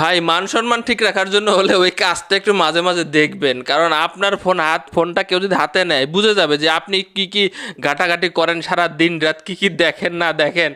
ভাই, মান সম্মান ঠিক রাখার জন্য হলে ওই কাজটা একটু মাঝে মাঝে দেখবেন। কারণ আপনার ফোন, হাত, ফোনটা কেউ যদি হাতে নেয়, বুঝে যাবে যে আপনি কি কি ঘাটাঘাটি করেন সারা দিন রাত কি কি দেখেন, না দেখেন।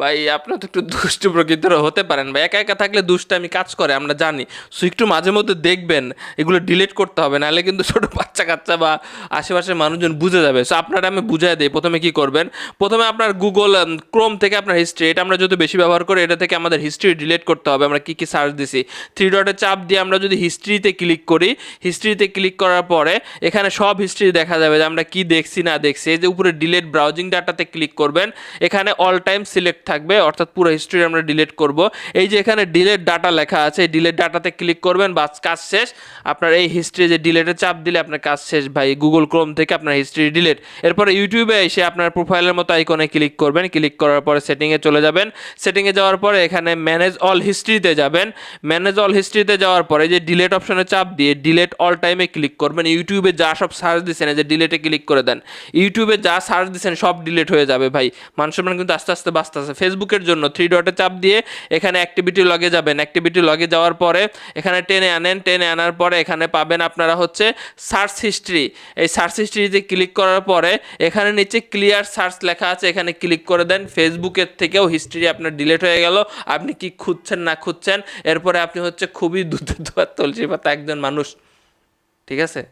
ভাই, আপনার তো একটু দুষ্ট প্রকৃতির হতে পারেন ভাই। একা একা থাকলে দুষ্টামি কাজ করে, আমরা জানি। সো একটু মাঝে মধ্যে দেখবেন, এগুলো ডিলিট করতে হবে, নাহলে কিন্তু ছোটো বাচ্চা কাচ্চা বা আশেপাশের মানুষজন বুঝে যাবে। সো আপনারা আমি বুঝাই দিই, প্রথমে কি করবেন? প্রথমে আপনার গুগল ক্রোম থেকে আপনার হিস্ট্রি এটা আমরা যদি বেশি ব্যবহার করি, এটা থেকে আমাদের হিস্ট্রি ডিলিট করতে হবে। আমরা কী কী সার্চ দিছি? থ্রি ডটে চাপ দিয়ে আমরা যদি হিস্ট্রিতে ক্লিক করি হিস্ট্রিতে ক্লিক করার পরে এখানে সব হিস্ট্রি দেখা যাবে যে আমরা কি দেখছি, না দেখছি। এই যে উপরে ডিলেট ব্রাউজিং ডাটাতে ক্লিক করবেন, এখানে অল টাইম সিলেক্ট থাকবে, অর্থাৎ পুরো হিস্ট্রি আমরা ডিলিট করব। এই যে এখানে ডিলেট ডাটা লেখা আছে, এই ডিলেট ডাটাতে ক্লিক করবেন, বাস কাজ শেষ। আপনার এই হিস্ট্রি যে ডিলেটে চাপ দিলে আপনার কাজ শেষ ভাই। গুগল ক্রোম থেকে আপনার হিস্ট্রি ডিলেট এরপরে ইউটিউবে এসে আপনার প্রোফাইলের মতো আইকনে ক্লিক করবেন। ক্লিক করার পরে সেটিংয়ে চলে যাবেন। সেটিংয়ে যাওয়ার পরে এখানে ম্যানেজ অল হিস্ট্রিতে যাবেন। ম্যানেজ অল হিস্ট্রিতে যাওয়ার পরে যে ডিলেট অপশনে চাপ দিয়ে ডিলেট অল টাইমে ক্লিক করবেন। ইউটিউবে যা সব সার্চ দিচ্ছেন যে ডিলেটে ক্লিক করে দেন। ইউটিউবে যা সার্চ দিচ্ছেন সব ডিলেট হয়ে যাবে ভাই। মানুষ সম্মান কিন্তু আস্তে আস্তে বাঁচতে আছে। ফেসবুকের জন্য থ্রি ডটে চাপ দিয়ে এখানে অ্যাক্টিভিটি লগে যাবেন। অ্যাক্টিভিটি লগে যাওয়ার পরে এখানে টেনে আনেন, টেনে আনার পরে এখানে পাবেন আপনারা হচ্ছে সার্চ হিস্ট্রি এই সার্চ হিস্ট্রিতে ক্লিক করার পরে এখানে নিচে ক্লিয়ার সার্চ লেখা আছে, এখানে ক্লিক করে দেন। ফেসবুকের থেকেও হিস্ট্রি আপনার ডিলেট হয়ে গেল। আপনি কি খুঁজছেন, না খুঁজছেন? এরপরে আপনি হচ্ছে খুবই দুধের দোয়ার তুলসী পাতা একজন মানুষ। ঠিক আছে?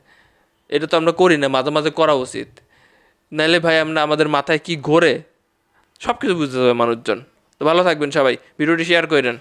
এটা তো আমরা করি না, মাঝে মাঝে করা উচিত। নাহলে ভাই আমরা আমাদের মাথায় কি ঘোরে? সব কিছু বুঝতে হবে মানুষজন। তো ভালো থাকবেন সবাই ভিডিওটি শেয়ার করেন।